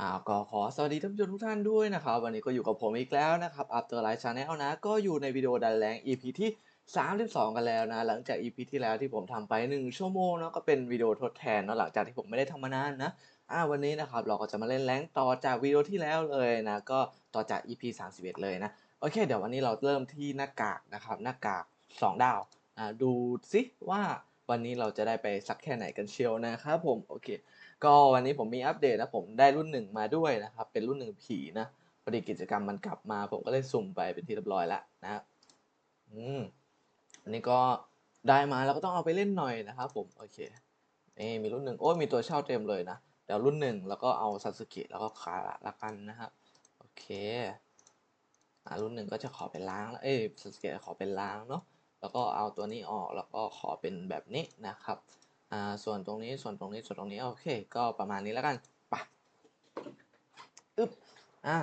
อ่าก็ขอสวัสดีท่านผู้ชมทุกท่านด้วยนะครับ วันนี้ก็อยู่กับผมอีกแล้วนะครับ After Life Channel นะ ก็อยู่ในวิดีโอดันแรง EP ที่ 32 กันแล้วนะ หลังจาก EP ที่แล้วที่ผมทำไป 1 ชั่วโมงเนาะก็เป็นวิดีโอทดแทนเนาะหลังจากที่ผมไม่ได้ทำมานานนะอ่าวันนี้นะครับเราก็จะมาเล่นแรงต่อจากวิดีโอที่แล้วเลยนะ ก็ต่อจาก EP 31 เลยนะโอเค เดี๋ยววันนี้เราเริ่มที่หน้ากากนะครับหน้ากาก 2 ดาวอ่าดูซิว่าวันนี้เราจะได้ไปสักแค่ไหนกันเชียวนะครับผมโอเค ก็วันนี้ผมมีอัปเดตนะผมได้รุ่นหนึ่งมาด้วยนะครับ เป็นรุ่นหนึ่งผีนะพอดีกิจกรรมมันกลับมา ผมก็เลยสุ่มไปเป็นที่เรียบร้อยแล้วนะครับอืมอันนี้ก็ได้มาแล้วก็ต้องเอาไปเล่นหน่อยนะครับผมโอเคนี่มีรุ่นหนึ่งโอ้ยมีตัวเช่าเต็มเลยนะเดี๋ยวรุ่นหนึ่งแล้วก็เอาซาสึกะแล้วก็คาระละกันนะครับโอเคอ่ารุ่นหนึ่งก็จะขอเป็นล้างแล้วเอ้ซาสึกะขอเป็นล้างเนาะแล้วก็เอาตัวนี้ออกแล้วก็ขอเป็นแบบนี้นะครับ อ่าส่วนตรงนี้ส่วนตรงนี้ส่วนตรงนี้โอเค ก็ประมาณนี้แล้วกันปะอึ๊บอ่า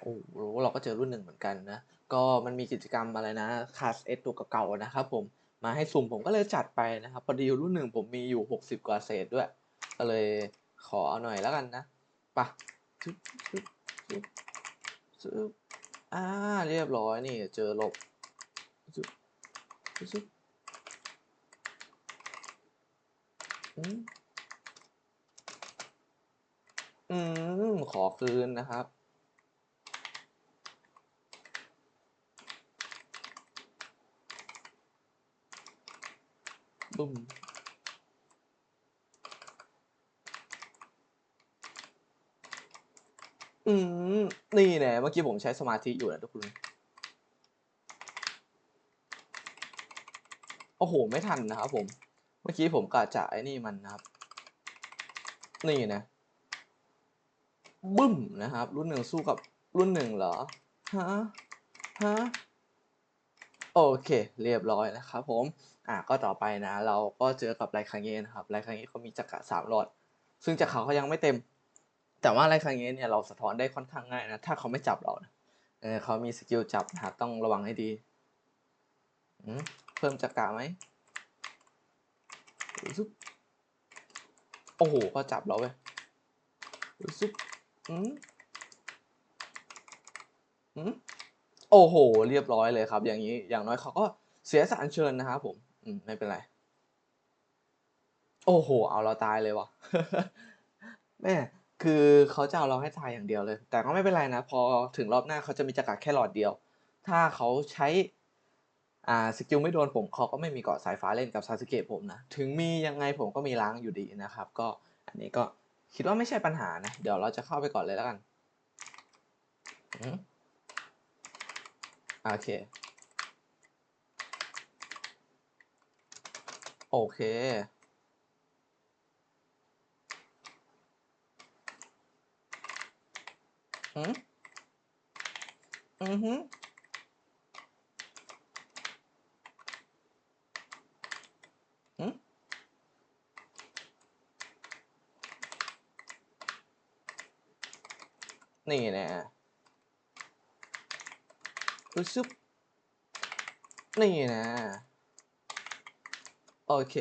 โอ้โหเราก็เจอรุ่นหนึ่งเหมือนกันนะ ก็มันมีกิจกรรมอะไรนะคาสเอตัวเก่าๆนะครับผมมาให้สุ่มผมก็เลยจัดไปนะครับพอดีรุ่นหนึ่งผมมีอยู่หกสิบกว่าเศษด้วย ก็เลยขอเอาหน่อยแล้วกันนะปะชึบชึบชึบชึบอ่าเรียบร้อยนี่เจอหลบ ซึบอืมอืม ขอคืนนะครับ บุ้มอืม นี่แน่เมื่อกี้ผมใช้สมาธิอยู่นะทุกคน อ้โห ไม่ทันนะครับผม เมื่อกี้ผมกะจะไอ้นี่มันนะครับ นี่นะ บึ้มนะครับ รุ่นหนึ่งสู้กับรุ่นหนึ่งเหรอ ฮะ ฮะ โอเค เรียบร้อยนะครับผม อะก็ต่อไปนะ เราก็เจอกับไรคังเงนะครับไรคังเงเขามีจักระสามหลอด ซึ่งจักรเขายังไม่เต็ม แต่ว่าไรคังเงเนี่ยเราสะท้อนได้ค่อนข้างง่ายนะ ถ้าเขาไม่จับเรานะเออเขามีสกิลจับนะครับต้องระวังให้ดี อืม เพิ่มจักระไหมซึบโอ้โหก็จับเราเว้ยซึบอืมอืมโอ้โห เรียบร้อยเลยครับ อย่างนี้อย่างน้อยเขาก็เสียสารเชิญนะครับผม อืม ไม่เป็นไร โอ้โห เอาเราตายเลยวะแม่คือเขาจะเอาเราให้ตายอย่างเดียวเลย แต่ก็ไม่เป็นไรนะ พอถึงรอบหน้าเขาจะมีจักระแค่หลอดเดียว ถ้าเขาใช้ อ่าสกิลไม่โดนผมเขาก็ไม่มีเกาะสายฟ้าเล่นกับซาสึเกะผมนะ ถึงมียังไงผมก็มีล้างอยู่ดีนะครับ ก็อันนี้ก็คิดว่าไม่ใช่ปัญหานะ เดี๋ยวเราจะเข้าไปก่อนเลยแล้วกันอืมโอเค โอเค อืมอือฮึอื นี่น่รู้ซึบนี่นะ โอเค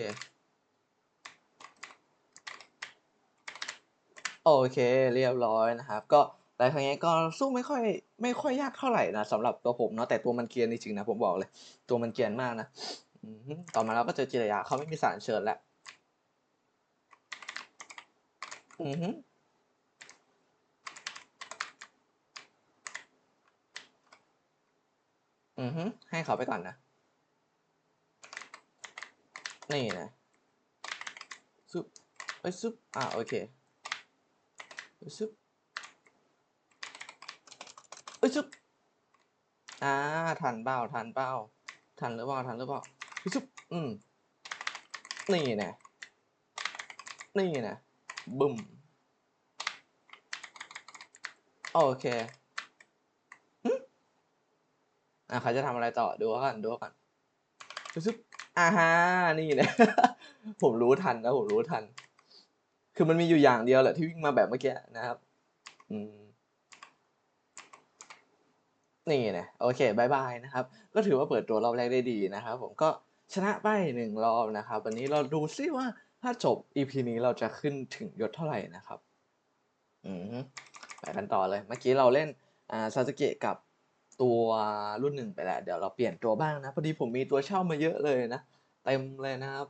โอเค เรียบร้อยนะครับ ก็แต่ครั้งนี้ก็สู้ไม่ค่อยไม่ค่อยยากเท่าไหร่นะสำหรับตัวผมเนาะแต่ตัวมันเกียนจริงๆนะผมบอกเลย ตัวมันเกียนมากนะต่อมาเราก็เจอจิรยาเขาไม่มีสารเชิญแล้วอือ อือฮึให้เขาไปก่อนนะ นี่นะซุบเอ้ยซุบอ่าโอเคซึบเอ้ยซึบอ่าทันเปล่าทันเปล่าทันหรือเปล่าทันหรือเปล่าซึบอืมนี่นะนี่นะบึ้มโอเค อะเขาจะทำอะไรต่อดูกันดูกันซึบอ่าฮะนี่นะ ผมรู้ทันนะผมรู้ทัน คือมันมีอยู่อย่างเดียวแหละที่วิ่งมาแบบเมื่อกี้นะครับ อืมนี่นะโอเคบายบายนะครับ ก็ถือว่าเปิดตัวรอบแรกได้ดีนะครับ ผมก็ชนะไปหนึ่งรอบนะครับ วันนี้เราดูซิว่าถ้าจบ EP นี้เราจะขึ้นถึงยศเท่าไหร่นะครับ อืมไปกันต่อเลย เมื่อกี้เราเล่นอ่าซาสึเกะกับ ตัวรุ่นหนึ่งไปแล้ว เดี๋ยวเราเปลี่ยนตัวบ้างนะ พอดีผมมีตัวเช่ามาเยอะเลยนะ เต็มเลยนะครับ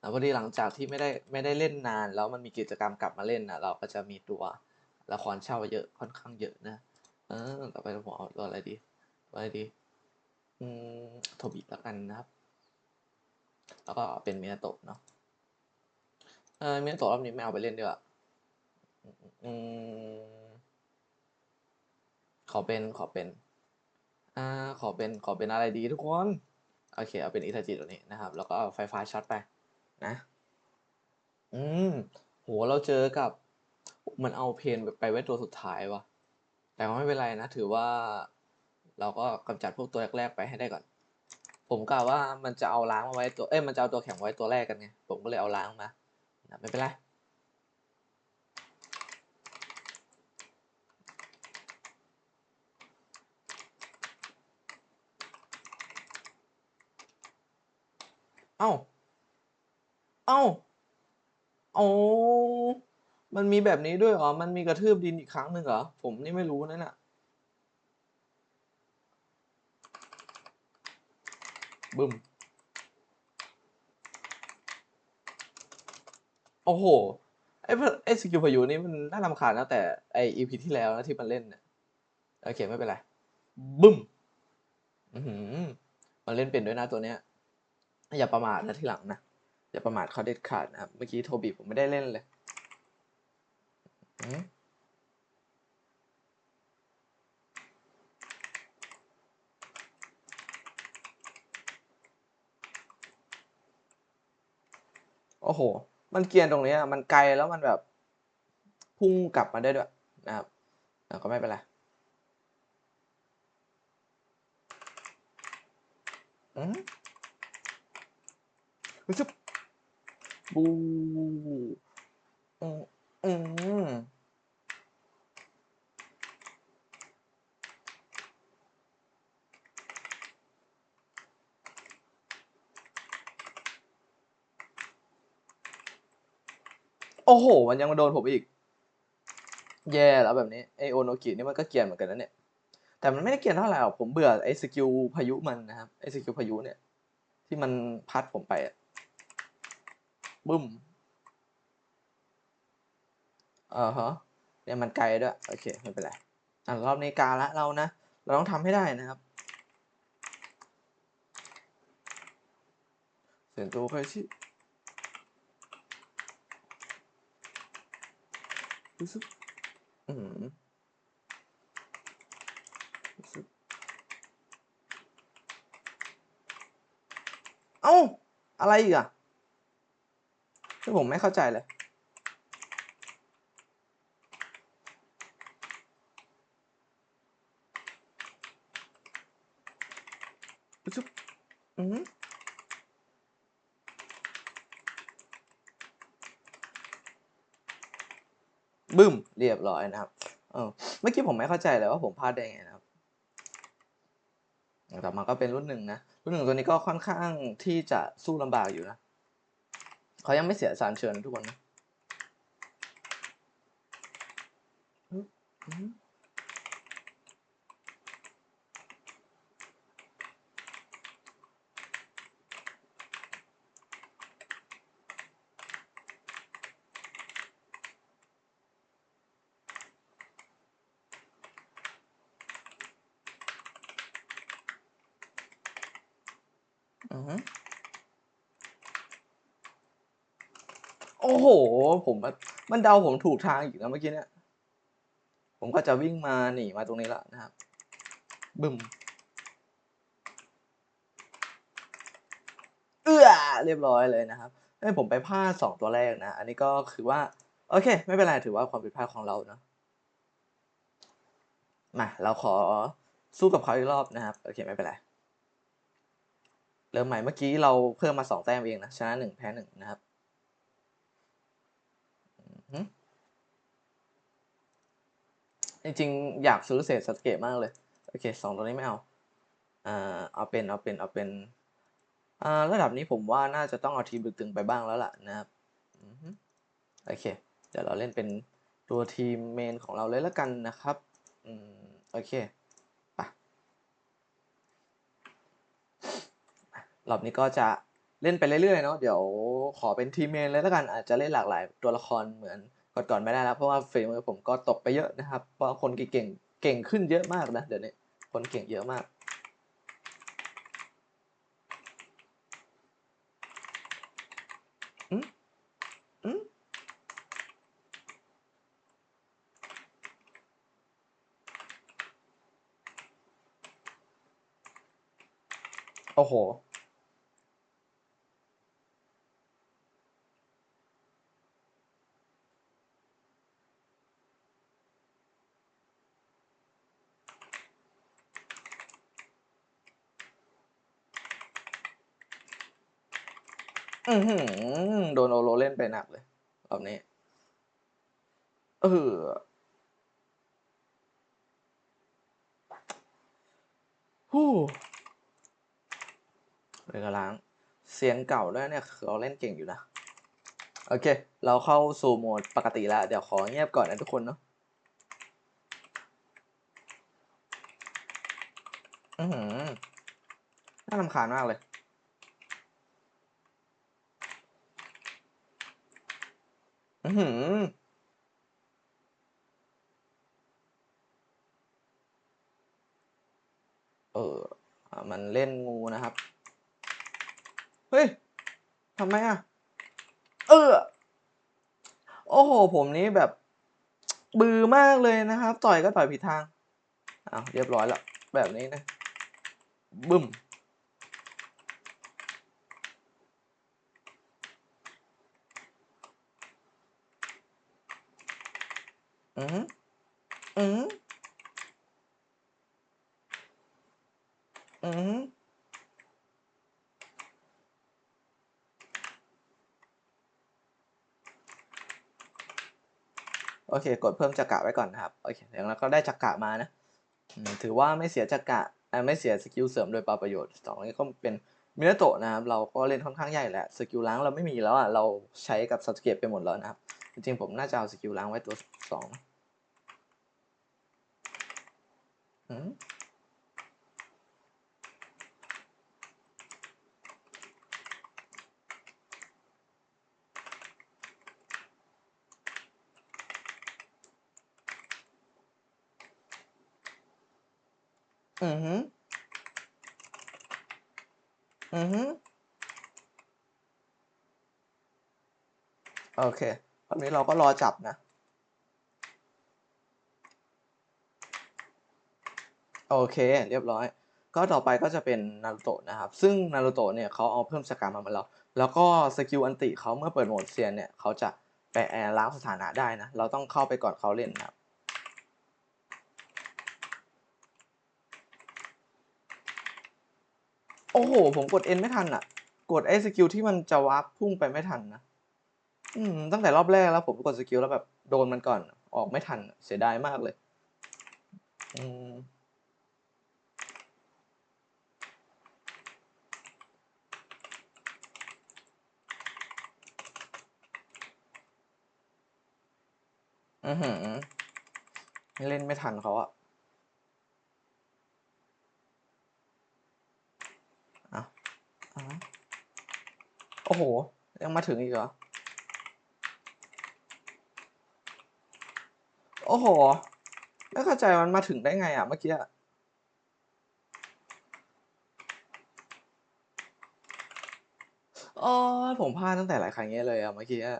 แล้วพอดีหลังจากที่ไม่ได้ไม่ได้เล่นนาน แล้วมันมีกิจกรรมกลับมาเล่นนะเราก็จะมีตัวละครเช่าเยอะค่อนข้างเยอะนะ เออต่อไปผมเอาตัวอะไรดีตัวอะไรดี อืมโทบิแล้วกันนะครับ แล้วก็เป็นเมียโตะเนาะเออเมียโตะรอบนี้ไม่เอาไปเล่นดีกว่าอืมขอเป็นขอเป็น อ่าขอเป็นขอเป็นอะไรดีทุกคน โอเค เอาเป็นอิทาจิตัวนี้นะครับ แล้วก็เอาไฟฟ้าช็อตไปนะ อืมโหเราเจอกับมันเอาเพนไปไว้ตัวสุดท้ายวะแต่ก็ไม่เป็นไรนะ ถือว่า เราก็กำจัดพวกตัวแรกๆไปให้ได้ก่อน ผมกะว่ามันจะเอาล้างมาไว้ตัวเอ้ยมันจะเอาตัวแข็งไว้ตัวแรกกันไงผมก็เลยเอาล้างมานะไม่เป็นไร อ้าเอ้าอ๋อ มันมีแบบนี้ด้วยเหรอ มันมีกระทืบดินอีกครั้งหนึ่งเหรอ ผมนี่ไม่รู้นะน่ะ บึ้ม โอ้โห ไอ้พไอ้สกิลพายุนี่มันน่ารำคาญนะแต่ไออีพีที่แล้วนะที่มันเล่นเนี่ยโอเคไม่เป็นไร บึ้ม อือหือมันเล่นเป็นด้วยนะตัวเนี้ย อย่าประมาทนะทีหลังนะ อย่าประมาทเขาเด็ดขาดนะครับ เมื่อกี้โทบีผมไม่ได้เล่นเลยอืมโอ้โห มันเกรียนตรงเนี้ยมันไกลแล้วมันแบบพุ่งกลับมาได้ด้วยนะครับอะก็ไม่เป็นไรอืม รู้สึกบูอืมอืมโอ้โห มันยังมาโดนผมอีก แย่แล้วแบบนี้ไอโอโนกินี่มันก็เกรียนเหมือนกันนะเนี่ย แต่มันไม่ได้เกรียนเท่าไหร่ผมเบื่อไอสกิลพายุมันนะครับ ไอสกิลพายุเนี่ย ที่มันพัดผมไปอะ บึ้มอ่าฮะเนี่ยมันไกลด้วย โอเค ไม่เป็นไร อะรอบนี้กาละเรานะ เราต้องทำให้ได้นะครับเสียงตัวใครชิรู้สึกอืมรู้สึกเอ้า อะไรอีกอะ ผมไม่เข้าใจเลย จุ๊บอืมบึ้ม เรียบร้อยนะครับ เออ เมื่อกี้ผมไม่เข้าใจเลยว่าผมพลาดได้ไงนะครับแต่มาก็เป็นรุ่นหนึ่งนะ รุ่นหนึ่งตัวนี้ก็ค่อนข้างที่จะสู้ลำบากอยู่นะ เขายังไม่เสียสารเชิญทุกคนนะอืมอืม อือฮึโอ้โห ผมมันมันเดาผมถูกทางอีกนะเมื่อกี้เนี่ยผมก็จะวิ่งมาหนีมาตรงนี้ละนะครับ บึ้มเอื้อเรียบร้อยเลยนะครับให้ผมไปพลาดสองตัวแรกนะ อันนี้ก็คือว่า โอเค ไม่เป็นไรถือว่าความผิดพลาดของเราเนาะมาเราขอสู้กับเขาอีกรอบนะครับ โอเคไม่เป็นไรเริ่มใหม่เมื่อกี้เราเพิ่มมาสองแต้มเองนะชนะหนึ่งแพ้หนึ่งนะครับ จริงๆอยากซื้อเศษสเกตมากเลย โอเคสองตัวนี้ไม่เอาอ่าเอาเป็นเอาเป็นเอาเป็นอ่าระดับนี้ผมว่าน่าจะต้องเอาทีมตึงๆไปบ้างแล้วล่ะนะครับโอเค เดี๋ยวเราเล่นเป็นตัวทีมเมนของเราเลยแล้วกันนะครับอืมโอเคไปรอบนี้ก็จะ เล่นไปเรื่อยๆเนาะเดี๋ยวขอเป็นทีมเมนเลยแล้วกันอาจจะเล่นหลากหลายตัวละครเหมือนก่อนๆไม่ได้แล้วเพราะว่าฝีมือผมก็ตกไปเยอะนะครับ เพราะคนเก่งๆเก่งขึ้นเยอะมากนะเดี๋ยวนี้คนเก่งเยอะมากอืมอืมโอ้โห อือหือโดนโอโลเล่นไปหนักเลยรอบนี้ เออฮู้เลยกระล้าง เสียงเก่าด้วยเนี่ยเราเล่นเก่งอยู่นะ โอเค เราเข้าสู่โหมดปกติแล้ว เดี๋ยวขอเงียบก่อนนะทุกคนเนาะอือหือน่ารำคาญมากเลย อือหือเอออะมันเล่นงูนะครับ เฮ้ยทำไมอะ เออ โอ้โห ผมนี้แบบ บือมากเลยนะครับ ต่อยก็ต่อยผิดทางอ้าวเรียบร้อยแล้ว แบบนี้นะ บึ้ม อือหืออือหืออือหือโอเค กดเพิ่มจักระไว้ก่อนนะครับ โอเคแล้วก็ได้จักระมานะ ถือว่าไม่เสียจักระไม่เสียสกิลเสริมโดยปาประโยชน์สองนี้ก็เป็นมินาโตะนะครับ เราก็เล่นค่อนข้างใหญ่แหละ สกิลล้างเราไม่มีแล้วอะ เราใช้กับสเก็ตไปหมดแล้วนะครับ จริงๆผมน่าจะเอาสกิลล้างไว้ตัวสองนะ อืมอือหืออือหือโอเค ตอนนี้เราก็รอจับนะ โอเค เรียบร้อย ก็ต่อไปก็จะเป็นนารูโตะนะครับ ซึ่งนารูโตะเนี่ยเขาเอาเพิ่มสกามามาแล้ว แล้วก็สกิลอันติเขาเมื่อเปิดโหมดเซียนเนี่ยเขาจะไปแอร์ล้างสถานะได้นะ เราต้องเข้าไปก่อนเขาเล่นนะครับโอ้โห ผมกด N ไม่ทันอะ กดไอ้สกิลที่มันจะวาร์ปพุ่งไปไม่ทันนะ อืม ตั้งแต่รอบแรกแล้วผมกดสกิลแล้วแบบโดนมันก่อน ออกไม่ทัน เสียดายมากเลย อืม อือหือเล่นไม่ทันเขาอะอะอะโอ้โห ยังมาถึงอีกเหรอ โอ้โห ไม่เข้าใจมันมาถึงได้ไงอะเมื่อกี้อะโอ้ผมพลาดตั้งแต่หลายครั้งเงี้ยเลยอะเมื่อกี้อะ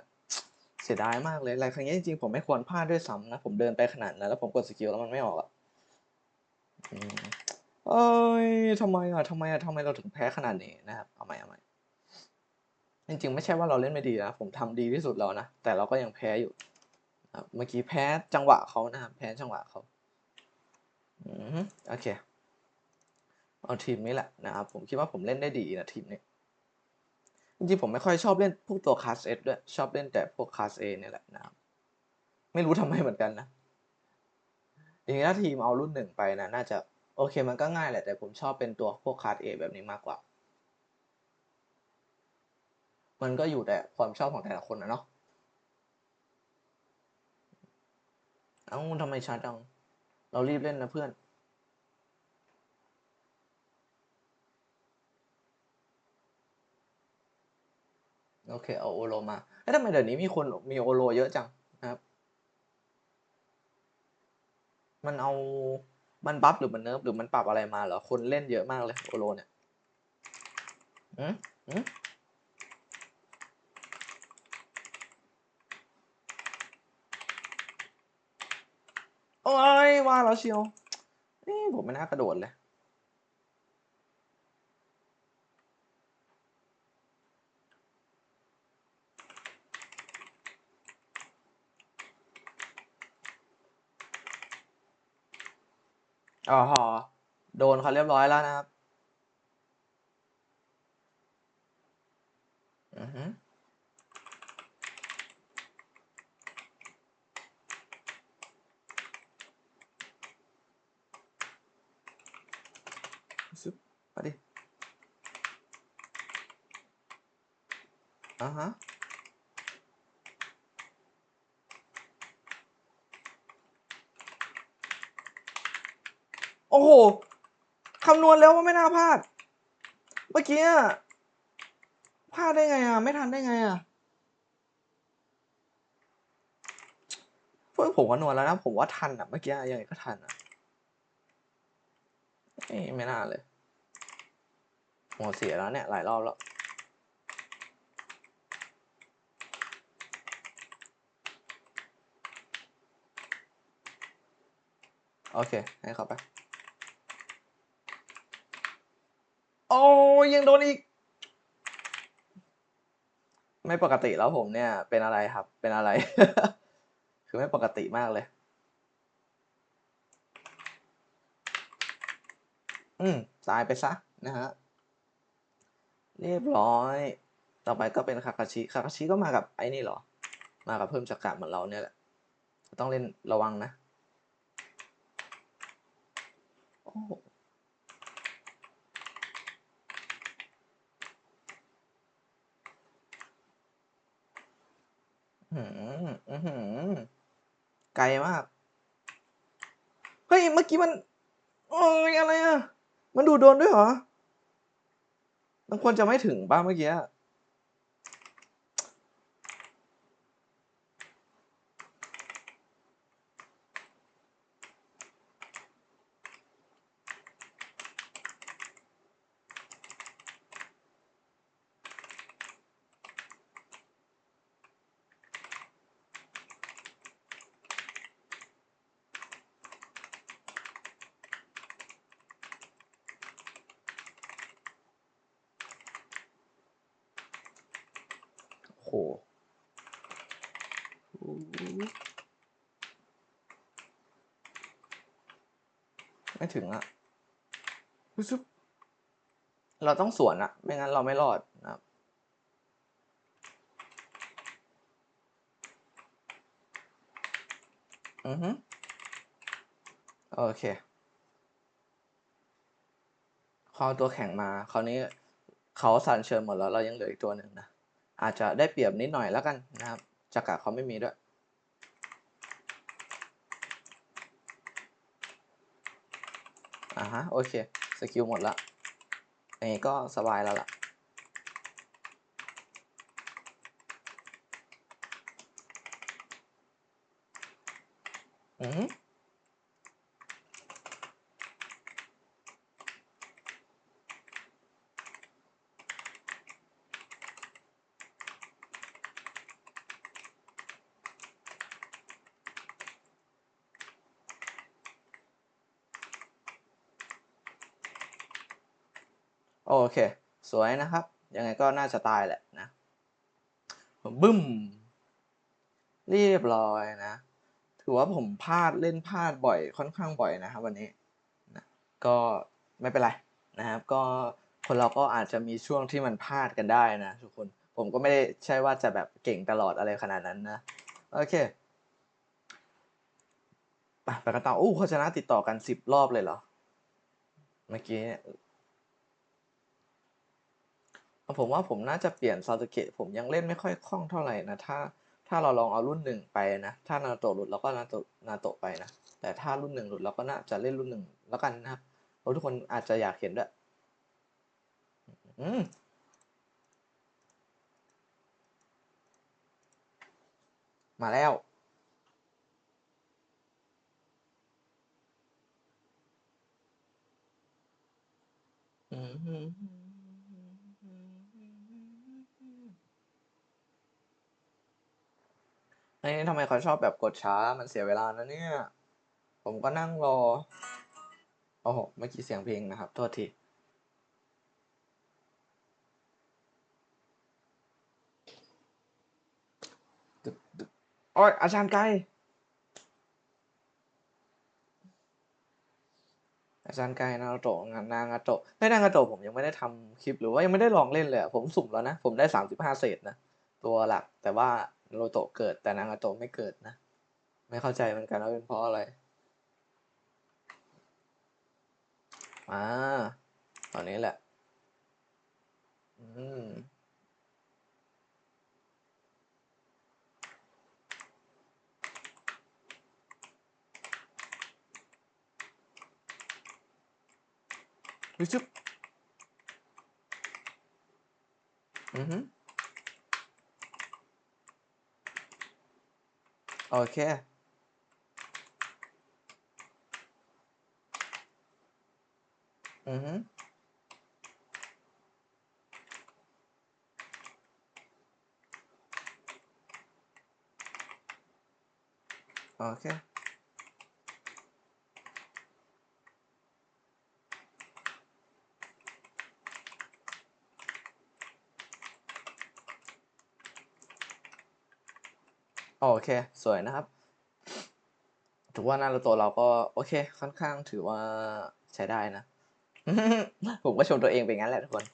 สียดายมากเลยหลายครั้งเงี้จริงๆผมไม่ควรพลาดด้วยซ้ำนะ ผมเดินไปขนาดนั้นแล้วผมกดสกิลแล้วมันไม่ออกอะเอ้ยทำไมอะทำไมอะทำไมเราถึงแพ้ขนาดนี้นะครับ เอาใหม่เอาใหม่จริงๆไม่ใช่ว่าเราเล่นไม่ดีนะ ผมทำดีที่สุดแล้วนะ แต่เราก็ยังแพ้อยู่เมื่อกี้แพ้จังหวะเขานะครับ แพ้จังหวะเขาอืมโอเค เอาทีมนี้แหละนะครับ ผมคิดว่าผมเล่นได้ดีนะทีมนี้ จริงๆผมไม่ค่อยชอบเล่นพวกตัวคลาสเอด้วย ชอบเล่นแต่พวกคลาสเอเนี่ยแหละนะครับ ไม่รู้ทำไมเหมือนกันนะจริงๆถ้าทีมเอารุ่นหนึ่งไปนะน่าจะโอเคมันก็ง่ายแหละ แต่ผมชอบเป็นตัวพวกคลาสเอแบบนี้มากกว่า มันก็อยู่แต่ความชอบของแต่ละคนนะเนาะเอ้าทำไมช้าจัง เรารีบเล่นนะเพื่อน โอเคเอาโอโลมาเอ้ยทำไมเดี๋ยวนี้มีคนมีโอโลเยอะจังนะครับ มันเอามันบัฟหรือมันเนิร์ฟหรือมันปรับอะไรมาเหรอคนเล่นเยอะมากเลยโอโลเนี่ยอืมอืมโอ้ยว่าแล้วเชียวเอ้ผมไม่น่ากระโดดเลย อ๋อหอโดนเขาเรียบร้อยแล้วนะครับ อือฮึซึบมาดิอ่าฮะ อ้โหคำนวณแล้วว่าไม่น่าพลาด เมื่อกี้อะพลาดได้ไงอะ ไม่ทันได้ไงอะเพื่อผมคำนวณแล้วนะ ผมว่าทันอะ เมื่อกี้ยังไงก็ทันอะไม่น่าเลยหัวเสียแล้วเนี่ย หลายรอบแล้ว โอเค ให้เข้าไป โอ้ยังโดนอีก ไม่ปกติแล้วผมเนี่ย เป็นอะไรครับ เป็นอะไร คือไม่ปกติมากเลย อืม ตายไปซะนะฮะ เรียบร้อย ต่อไปก็เป็นคาคาชิคาคาชิก็มากับไอ้นี่เหรอ มากับเพิ่มจักระเหมือนเราเนี่ยแหละ ต้องเล่นระวังนะ โอ้โหอื้อหืออื้อหือ ไกลมาก เฮ้ย เมื่อกี้มันโอ้ยอะไรอะ มันดูโดนด้วยเหรอ มันควรจะไม่ถึงป่ะเมื่อกี้อะโหไม่ ถึงอะเราต้องสวนอะไม่งั้นเราไม่รอดนะครับอือฮึโอเคเขอตัวแข่งมาคราวนี้เขาสั่นเชิญหมดแล้วเรายังเหลืออีกตัวหนึ่งนะอาจจะได้เปรียบนิดหน่อยแล้วกันนะครับจักระเขาไม่มีด้วย อ่าฮะ โอเค สกิลหมดละอันนี้ก็สบายแล้วล่ะ อือฮึโอเค สวยนะครับ ยังไงก็น่าจะตายแหละนะบึ้ม เรียบร้อยนะ ถือว่าผมพลาดเล่นพลาดบ่อยค่อนข้างบ่อยนะครับ วันนี้นะก็ไม่เป็นไรนะครับ ก็คนเราก็อาจจะมีช่วงที่มันพลาดกันได้นะทุกคนผมก็ไม่ได้ใช่ว่าจะแบบเก่งตลอดอะไรขนาดนั้นนะ โอเคไปกันต่ออู้เขาชนะติดต่อกันสิบรอบเลยเหรอ เมื่อกี้ ผมว่าผมน่าจะเปลี่ยนซาสึเกะผมยังเล่นไม่ค่อยคล่องเท่าไหร่นะถ้าถ้าเราลองเอารุ่นหนึ่งไปนะ ถ้านาโตะหลุดเราก็นาโตะนาโตะไปนะ แต่ถ้ารุ่นหนึ่งหลุดเราก็น่าจะเล่นรุ่นหนึ่งแล้วกันนะครับเพราะทุกคนอาจจะอยากเห็นด้วยอืมมาแล้ว อืม ไอ้นี่ทำไมเขาชอบแบบกดช้า มันเสียเวลานะเนี่ย ผมก็นั่งรอ โอ้โห เมื่อกี้เสียงเพลงนะครับ โทษที โอ้ยอาจารย์ไกล อาจารย์ไกลนาโตะงานนางาโตะไม่นางาโตะผมยังไม่ได้ทำคลิปหรือว่ายังไม่ได้ลองเล่นเลย ผมสุ่มแล้วนะ ผมได้สามสิบห้าเศษนะ ตัวหลัก แต่ว่า นารูโตะเกิดแต่นางาโตะไม่เกิดนะ ไม่เข้าใจเหมือนกันว่าเป็นเพราะอะไรอ่าตอนนี้แหละ อืมวิชุบอือฮึ โอเค อือฮึโอเค เค สวยนะครับถือว่านารูโตะเราก็โอเค ค่อนข้างถือว่าใช้ได้นะ ผมก็ชมตัวเองไปงั้นแหละทุกคน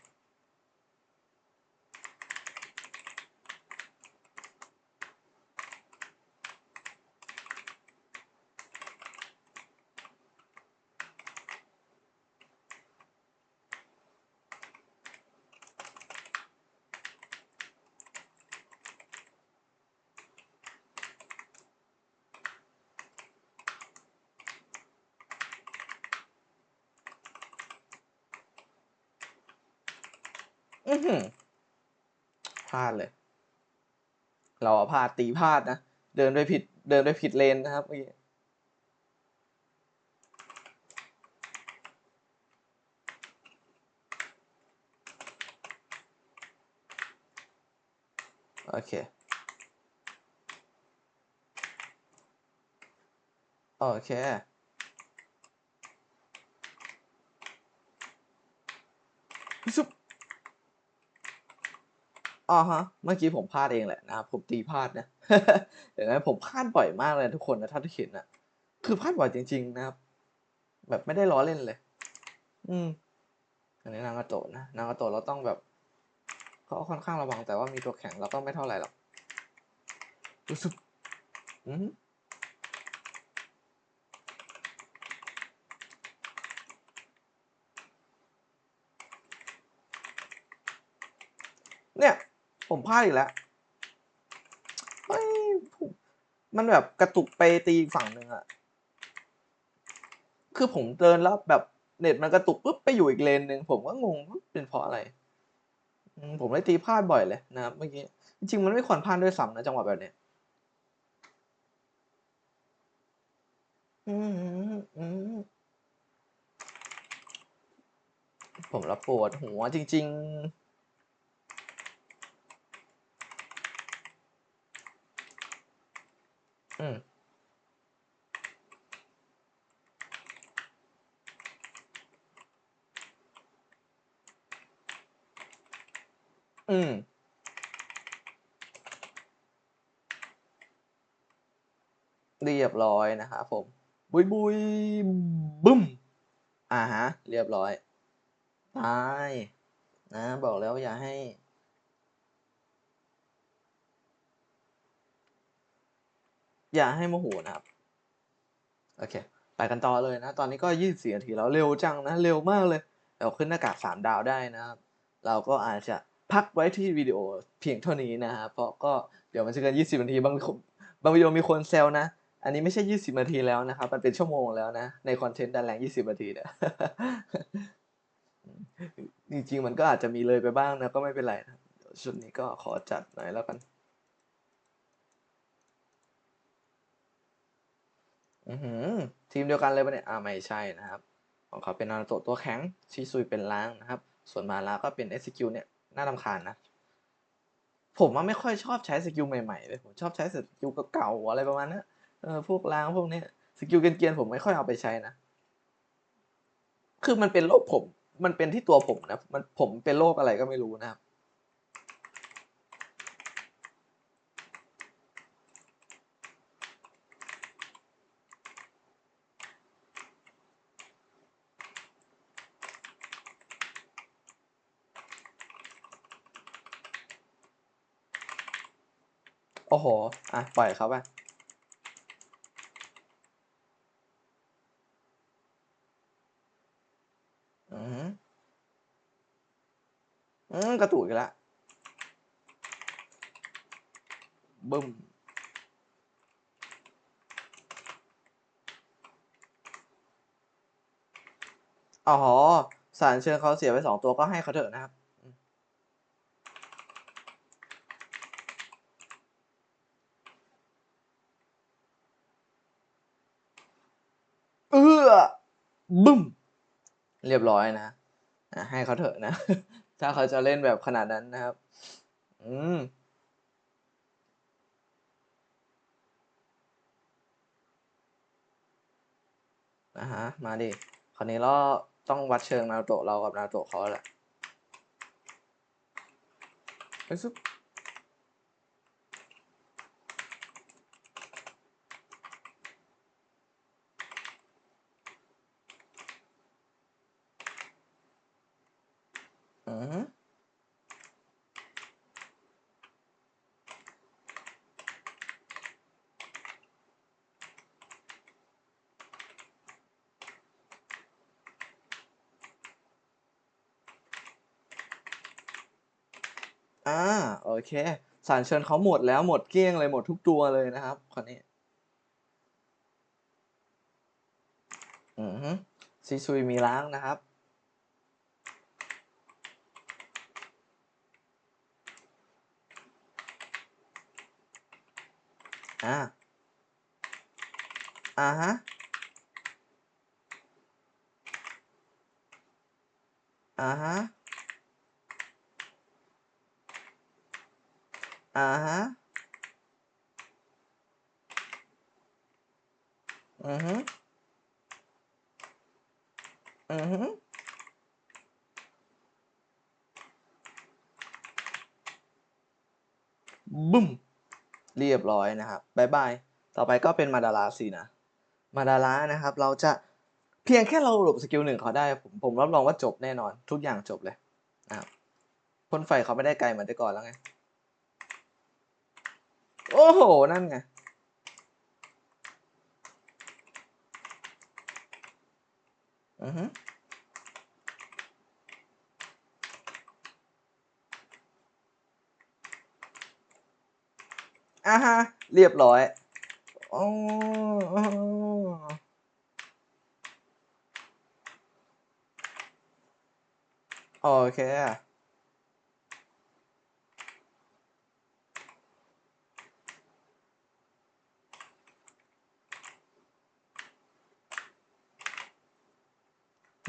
อือหือพลาดเลย เราพลาดตีพลาดนะ เดินไปผิด เดินไปผิดเลนนะครับเมื่อกี้โอเค โอเค ซุบ อ๋อฮะ เมื่อกี้ผมพลาดเองแหละนะครับผมตีพลาดนะเดี๋ยวนะผมพลาดบ่อยมากเลยทุกคนนะถ้าทุกเห็นนะคือพลาดบ่อยจริง ๆ นะครับ แบบไม่ได้ล้อเล่นเลย อืม อันนี้นางาโตนะนางาโตเราต้องแบบก็ค่อนข้างระวังแต่ว่ามีตัวแข็งเราก็ไม่เท่าไหร่หรอกรู้สึกอืมเนี่ย ผมพลาดอีกแล้วเฮ้ยมันแบบกระตุกไปตีฝั่งหนึ่งอะคือผมเดินแล้วแบบเน็ตมันกระตุกปุ๊บไปอยู่อีกเลนหนึ่งผมก็งงเป็นเพราะอะไร ผมเลยตีพลาดบ่อยเลยนะครับเมื่อกี้จริงๆมันไม่ควรพลาดด้วยซ้ำนะจังหวะแบบเนี้ยอืมอืมผมละปวดหัวจริง ๆ อืมอืมเรียบร้อยนะครับผม บุยบุยบึ้ม อ่าฮะ เรียบร้อย ตาย นะ บอกแล้วอย่าให้ อย่าให้โมโหนะครับ โอเค ไปกันต่อเลยนะ ตอนนี้ก็ยี่สิบสี่นาทีแล้วเร็วจังนะ เร็วมากเลย เราขึ้นหน้ากากสามดาวได้นะครับ เราก็อาจจะพักไว้ที่วิดีโอเพียงเท่านี้นะครับเพราะก็เดี๋ยวมันจะเกิน 20นาทีบางบางวิดีโอมีคนแซวนะ อันนี้ไม่ใช่ 20นาทีแล้วนะครับ มันเป็นชั่วโมงแล้วนะ ในคอนเทนต์ดันแรง 20นาทีเนี่ยจริงๆมันก็อาจจะมีเลยไปบ้างนะ ก็ไม่เป็นไรนะชุดนี้ก็ขอจัดหน่อยแล้วกัน อือทีมเดียวกันเลยปะเนี่ยอ่าไม่ใช่นะครับ ของเขาเป็นนารูโตะตัวแข็ง ชิซุยเป็นล้างนะครับ ส่วนมาลาก็เป็น SQ เนี่ยน่ารำคาญนะ ผมว่าไม่ค่อยชอบใช้สกิลใหม่ๆเลยผมชอบใช้สกิลเก่าๆอะไรประมาณเนี้ยเออพวกล้างพวกเนี้ยสกิลเกรียนๆผมไม่ค่อยเอาไปใช้นะ คือมันเป็นโรคผม มันเป็นที่ตัวผมนะ มันผมเป็นโรคอะไรก็ไม่รู้นะครับ โอ้โห อะ ปล่อยเขาไปอือหืออืมกระตุกอีกแล้วบึ้มอ๋อสารเชิญเขาเสียไปสองตัวก็ให้เขาเถอะนะครับ เอื้อ บึ้ม เรียบร้อยนะให้เขาเถอะนะ ถ้าเขาจะเล่นแบบขนาดนั้นนะครับ อืมนะฮะ มาดิ คราวนี้เราต้องวัดเชิงนาโตะเรากับนาโตะเขาแหละไปซุบอือฮึอ่า โอ เคสารเชิญเขาหมดแล้วหมดเกลี้ยงเลยหมดทุกตัวเลยนะครับคนนี้อือฮึซีซุยมีล้างนะครับ อ่า อ่าฮะ อ่าฮะ อ่าฮะอือฮึอือฮึบึ้ม เรียบร้อยนะครับบายบาย ต่อไปก็เป็นมาดาราสินะ มาดารานะครับ เราจะเพียงแค่เราหลบสกิลหนึ่งเขาได้ ผมผมรับรองว่าจบแน่นอน ทุกอย่างจบเลยนะครับพ่นไฟเขาไม่ได้ไกลเหมือนแต่ก่อนแล้วไง โอ้โห นั่นไง อือฮึอ่าฮะ เรียบร้อยโอ๋อโอเค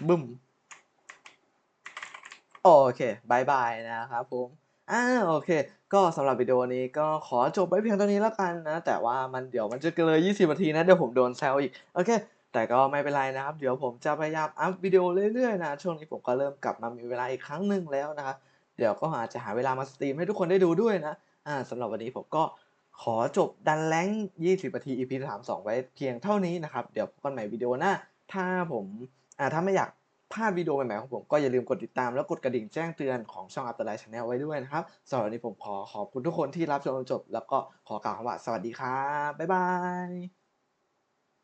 บึ้ม โอเคบายบายนะครับผมอ่าโอเค ก็สำหรับวิดีโอนี้ก็ขอจบไว้เพียงเท่านี้แล้วกันนะ แต่ว่ามันเดี๋ยวมันจะเกินเลย20นาทีนะ เดี๋ยวผมโดนแซวอีก โอเค แต่ก็ไม่เป็นไรนะครับ เดี๋ยวผมจะพยายามอัพวิดีโอเรื่อยๆนะ ช่วงนี้ผมก็เริ่มกลับมามีเวลาอีกครั้งหนึ่งแล้วนะครับเดี๋ยวก็อาจจะหาเวลามาสตรีมให้ทุกคนได้ดูด้วยนะอ่าสำหรับวันนี้ผมก็ขอจบดันแรง20นาที EP 32ไว้เพียงเท่านี้นะครับ เดี๋ยวพบกันใหม่วิดีโอหน้า ถ้าผม อ่าถ้าไม่อยากพลาดวิดีโอใหม่ๆของผมก็อย่าลืมกดติดตามแล้วกดกระดิ่งแจ้งเตือนของช่อง After Life Channel ไว้ด้วยนะครับสำหรับวันนี้ผมขอขอบคุณทุกคนที่รับชมจนจบ แล้วก็ขอกล่าวคำว่าสวัสดีครับ บ๊ายบาย